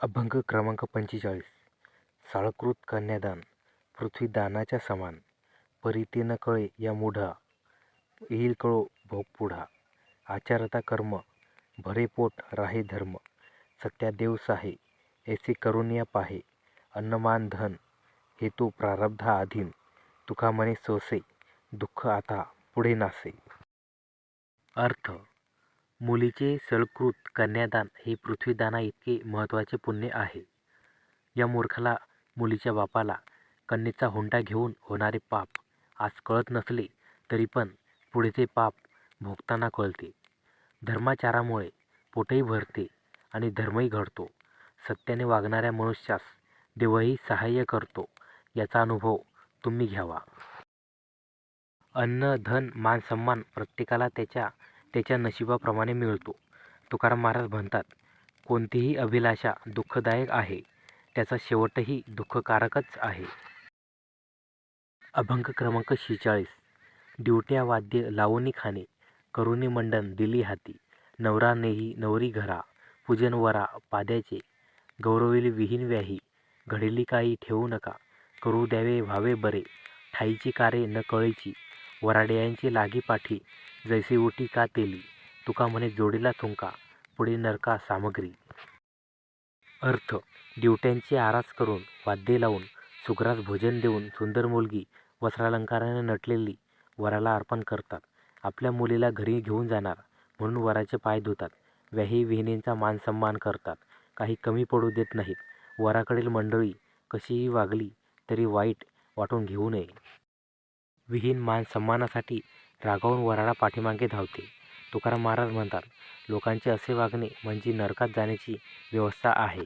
अभंग क्रमांक पंचेचाळीस. साळकृत कन्यादान पृथ्वीदानाच्या समान परितीन न कळे या मुढा येईल कळो भोगपुढा आचारता कर्म भरे पोट राहे धर्म सत्या देव साहे ऐसे करुनिया पाहे अन्नमान धन हे तो प्रारब्धा अधीन तुका म्हणे सोसे दुःख आता पुढे नासे. अर्थ मुलीचे सळकृत कन्यादान हे पृथ्वीदाना इतके महत्त्वाचे पुण्य आहे. या मूर्खाला मुलीच्या बापाला कन्येचा हुंडा घेऊन होणारे पाप आज कळत नसले तरी पण पुढेचे पाप भोगताना कळते. धर्माचारामुळे पोटही भरते आणि धर्मही घडतो. सत्याने वागणाऱ्या मनुष्यास देवही सहाय्य करतो याचा अनुभव तुम्ही घ्यावा. अन्न धन मान सन्मान प्रत्येकाला त्याच्या त्याच्या नशिबाप्रमाणे मिळतो. तुकाराम महाराज म्हणतात कोणतीही अभिलाषा दुःखदायक आहे. त्याचा शेवटही दुःखकारकच आहे. अभंग क्रमांक शेहेचाळीस. ड्युट्या वाद्य लावणी खाणे. करुणी मंडन दिली हाती. नवरा नेही नवरी घरा. पूजन वरा पाद्याचे. गौरविली विहीन व्याही. घडेली काही ठेवू नका. करू द्यावे व्हावे बरे. ठाईची कारे न कळीची. वराड्यांची लागी पाठी जैसी उटी का तेली तुका म्हणे जोडीला थुंका पुढे नरका सामग्री. अर्थ ड्युट्यांची आरास करून वाद्ये लावून सुग्रास भोजन देऊन सुंदर मुलगी वस्त्रालंकाराने नटलेली वराला अर्पण करतात. आपल्या मुलीला घरी घेऊन जाणार म्हणून वराचे पाय धुतात. व्याही विहिणींचा मानसन्मान करतात. काही कमी पडू देत नाहीत. वराकडील मंडळी कशीही वागली तरी वाईट वाटून घेऊ नये. विहीन मान सन्मानासाठी रागावून वराला पाठीमागे धावते. तुकाराम महाराज म्हणतात लोकांचे असे वागणे म्हणजे नरकात जाण्याची व्यवस्था आहे.